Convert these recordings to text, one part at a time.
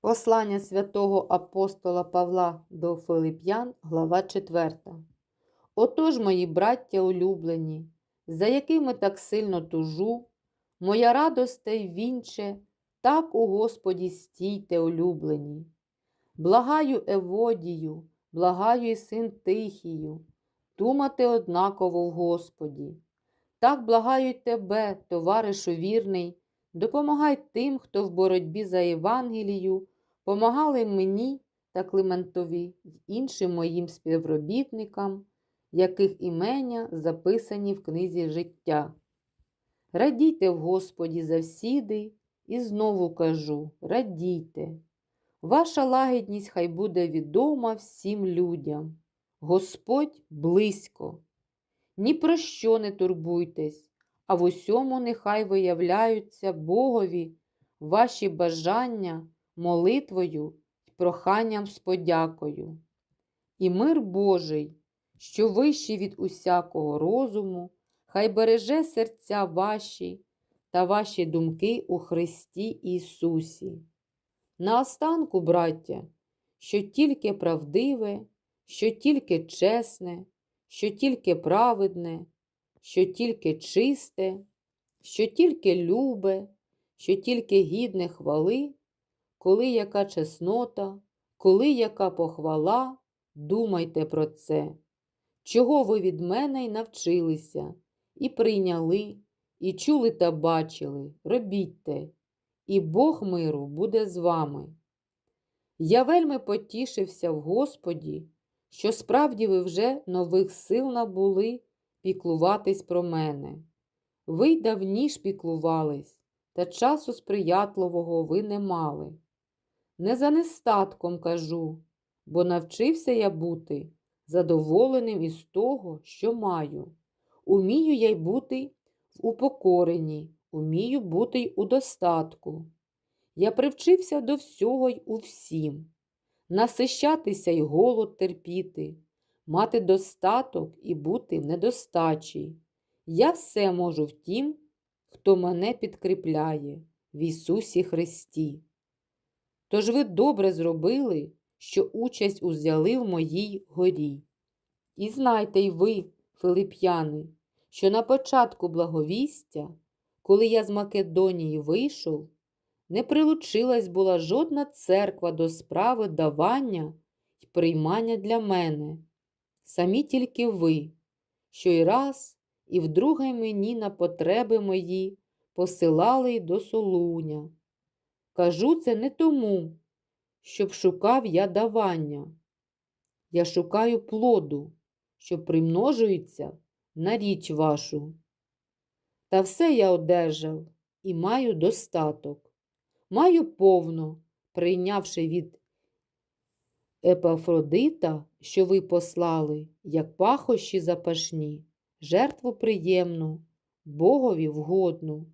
Послання святого апостола Павла до Филип'ян, глава 4. Отож, мої браття улюблені, за якими так сильно тужу, моя радосте й вінче, так у Господі стійте улюблені. Благаю Еводію, благаю і син Тихію, думати однаково в Господі. Так благаю тебе, товаришу вірний, Допомагай тим, хто в боротьбі за Євангелію, помагали мені та Климентові й іншим моїм співробітникам, яких імення записані в книзі життя. Радійте в Господі завсіди, і знову кажу: радійте. Ваша лагідність хай буде відома всім людям. Господь близько. Ні про що не турбуйтесь а в усьому нехай виявляються Богові ваші бажання молитвою й проханням з подякою. І мир Божий, що вищий від усякого розуму, хай береже серця ваші та ваші думки у Христі Ісусі. Наостанку, браття, що тільки правдиве, що тільки чесне, що тільки праведне що тільки чисте, що тільки любе, що тільки гідне хвали, коли яка чеснота, коли яка похвала, думайте про це, чого ви від мене й навчилися, і прийняли, і чули та бачили, робіть і Бог миру буде з вами. Я вельми потішився в Господі, що справді ви вже нових сил набули піклуватись про мене. Ви й давніш піклувались, та часу сприятливого ви не мали. Не за нестатком кажу, бо навчився я бути задоволеним із того, що маю. Умію я й бути в упокоренні, умію бути й у достатку. Я привчився до всього й у всім, насищатися й голод терпіти, мати достаток і бути в недостачі. Я все можу в тім, хто мене підкріпляє в Ісусі Христі. Тож ви добре зробили, що участь узяли в моїй горі. І знайте й ви, филип'яни, що на початку благовістя, коли я з Македонії вийшов, не прилучилась була жодна церква до справи давання й приймання для мене самі тільки ви, що й раз, і вдруге мені на потреби мої посилали й до солуня. Кажу це не тому, щоб шукав я давання. Я шукаю плоду, що примножується на річ вашу. Та все я одержав і маю достаток, маю повно, прийнявши від Епафродита, що ви послали, як пахощі запашні, жертву приємну, Богові вгодну,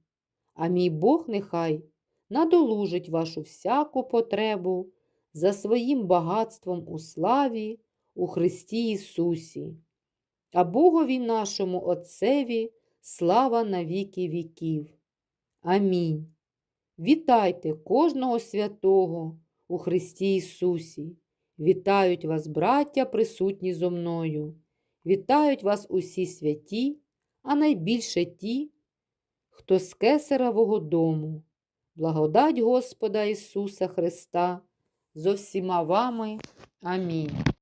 а мій Бог нехай надолужить вашу всяку потребу за своїм багатством у славі у Христі Ісусі, а Богові нашому Отцеві слава на віки віків. Амінь. Вітайте кожного святого у Христі Ісусі. Вітають вас, браття, присутні зо мною. Вітають вас усі святі, а найбільше ті, хто з кесаравого дому. Благодать Господа Ісуса Христа зо всіма вами. Амінь.